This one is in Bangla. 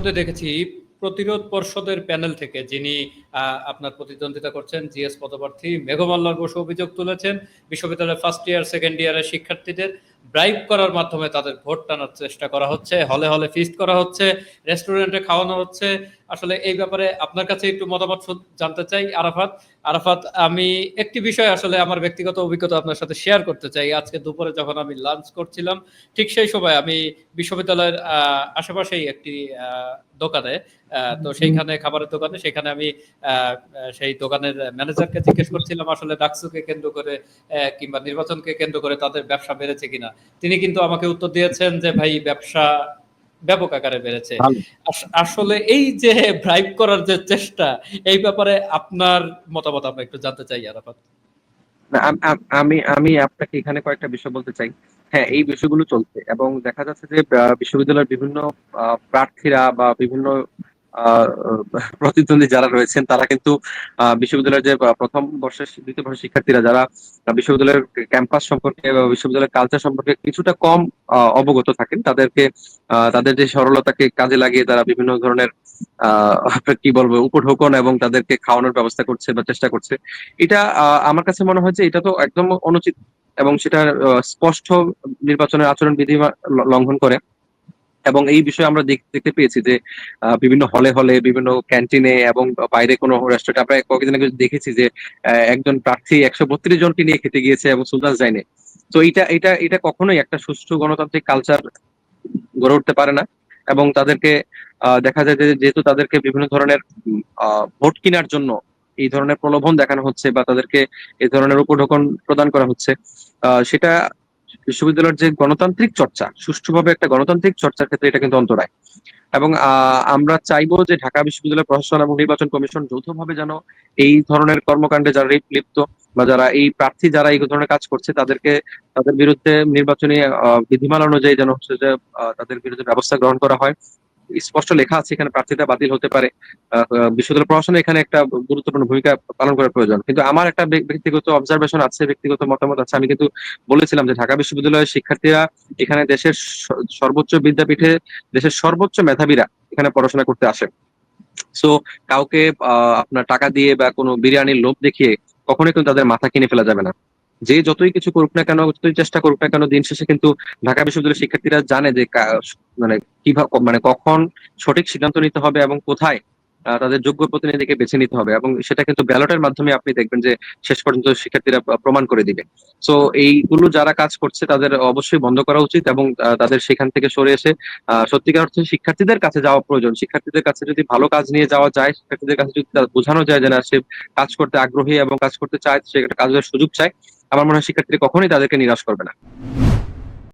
ইতিমধ্যে দেখেছি প্রতিরোধ পর্ষদের প্যানেল থেকে যিনি আপনার প্রতিদ্বন্দ্বিতা করছেন জিএস পদপ্রার্থী মেঘমাল্লার বসু অভিযোগ তুলেছেন। বিশ্ববিদ্যালয়ের ফার্স্ট ইয়ার সেকেন্ড ইয়ারের শিক্ষার্থীদের ব্রাইব করার মাধ্যমে তাদের ভোট টানার চেষ্টা করা হচ্ছে, হলে হলে ফিস্ট করা হচ্ছে রেস্টুরেন্টে খাওয়ানো হচ্ছে। আসলে এই ব্যাপারে আপনার কাছে একটু মতামত জানতে চাই, আরাফাত। আরাফাত, আমি একটি বিষয় আসলে আমার ব্যক্তিগত অভিজ্ঞতা আপনার সাথে শেয়ার করতে চাই। আজকে দুপুরে যখন আমি লাঞ্চ করছিলাম, ঠিক সেই সময় আমি বিশ্ববিদ্যালয়ের আশেপাশেই একটি দোকানে তো সেইখানে খাবারের দোকানে, সেখানে আমি সেই দোকানের ম্যানেজারকে জিজ্ঞেস করছিলাম, আসলে ডাকসুকে কেন্দ্র করে কিংবা নির্বাচনকে কেন্দ্র করে তাদের ব্যবসা বেড়েছে কিনা। তিনি কিন্তু আমাকে উত্তর দিয়েছেন যে ভাই ব্যবসা ব্যাপক আকারে বেড়েছে। আসলে এই যে ব্রাইব করার যে চেষ্টা এই ব্যাপারে আপনার মতামত আমরা একটু জানতে চাই আরাফাত। না, আম- আম- আপনাকে এখানে কয়েকটা বিষয় বলতে চাই। হ্যাঁ এই বিষয়গুলো চলছে এবং দেখা যাচ্ছে যে বিশ্ববিদ্যালয়ের বিভিন্ন প্রার্থীরা বা বিভিন্ন প্রতিদ্বন্দ্বী যারা রয়েছেন, তারা কিন্তু বিশ্ববিদ্যালয়ের যে প্রথম বর্ষের দ্বিতীয় বর্ষের শিক্ষার্থীরা যারা বিশ্ববিদ্যালয়ের ক্যাম্পাস সম্পর্কে বা বিশ্ববিদ্যালয়ের কালচার সম্পর্কে কিছুটা কম অবগত থাকেন, তাদেরকে তাদের যে সরলতাকে কাজে লাগিয়ে তারা বিভিন্ন ধরনের কি বলব, উপঢৌকন এবং তাদেরকে খাওয়ানোর ব্যবস্থা করছে বা চেষ্টা করছে। এটা আমার কাছে মনে হয় যে এটা তো একদম অনুচিত এবং সেটা স্পষ্ট নির্বাচনের আচরণ বিধি লঙ্ঘন করে। এবং এই বিষয়ে আমরা দেখতে পেয়েছি যে বিভিন্ন হলে হলে, বিভিন্ন ক্যান্টিনে এবং বাইরে কোনো রেস্টুরেন্ট আমরা কয়েকদিন আগে দেখেছি যে একজন প্রার্থী একশো বত্রিশ জনকে নিয়ে খেতে গিয়েছে এবং সুলতান যায়নি। তো এটা এটা এটা কখনোই একটা সুষ্ঠু গণতান্ত্রিক কালচার গড়ে উঠতে পারে না এবং তাদেরকে দেখা যায় যে, যেহেতু তাদেরকে বিভিন্ন ধরনের ভোট কেনার জন্য এই ধরনের প্রলোভন দেখানো হচ্ছে বা তাদেরকে এই ধরনের উপঢৌকন প্রদান করা হচ্ছে সেটা বিশ্ববিদ্যালয়ের যে গণতান্ত্রিক চর্চা, সুষ্ঠুভাবে একটা গণতান্ত্রিক চর্চার ক্ষেত্রে এটা কিন্তু অন্তরায়। এবং আমরা চাইব যে ঢাকা বিশ্ববিদ্যালয় প্রশাসন এবং নির্বাচন কমিশন যৌথভাবে যেন এই ধরনের কর্মকাণ্ডে যারা লিপ্ত বা যারা এই প্রার্থী যারা এই ধরনের কাজ করছে, তাদেরকে, তাদের বিরুদ্ধে নির্বাচনী বিধিমালা অনুযায়ী যেন হচ্ছে যে তাদের বিরুদ্ধে ব্যবস্থা গ্রহণ করা হয়। স্পষ্ট লেখা আছে এখানে, প্রার্থীতা বাতিল হতে পারে। বিশ্ববিদ্যালয় প্রশাসনে এখানে একটা গুরুত্বপূর্ণ ভূমিকা পালন করার প্রয়োজন। কিন্তু আমার একটা ব্যক্তিগত অবজারভেশন আছে, ব্যক্তিগত মতামত আছে, আমি কিন্তু বলেছিলাম যে ঢাকা বিশ্ববিদ্যালয়ের শিক্ষার্থীরা এখানে দেশের সর্বোচ্চ বিদ্যাপীঠে, দেশের সর্বোচ্চ মেধাবীরা এখানে পড়াশোনা করতে আসে। সো কাউকে আপনার টাকা দিয়ে বা কোনো বিরিয়ানির লোভ দেখিয়ে কখনোই কিন্তু তাদের মাথা কিনে ফেলা যাবে না। যে যতই কিছু করুক না কেন, যতই চেষ্টা করুক না কেন, দিন শেষে কিন্তু ঢাকা বিশ্ববিদ্যালয়ের শিক্ষার্থীরা জানে যে মানে কীভাবে মানে কখন সঠিক সিদ্ধান্ত নিতে হবে এবং কোথায় তাদের যোগ্য প্রতিনিধিকে বেছে নিতে হবে এবং সেটা কিন্তু ব্যালটের মাধ্যমে আপনি দেখবেন যে শেষ পর্যন্ত শিক্ষার্থীরা প্রমাণ করে দিবে। সো এইগুলো যারা কাজ করছে, তাদের অবশ্যই বন্ধ করা উচিত এবং তাদের সেখান থেকে সরে এসে সত্যিকার অর্থে শিক্ষার্থীদের কাছে যাওয়া প্রয়োজন। শিক্ষার্থীদের কাছে যদি ভালো কাজ নিয়ে যাওয়া যায়, শিক্ষার্থীদের কাছে যদি বোঝানো যায় যে না, সে কাজ করতে আগ্রহী এবং কাজ করতে চায়, সে কাজের সুযোগ চায় আমার মনে হয় শিক্ষার্থীরা কখনোই তাদেরকে নিরাশ করবে না।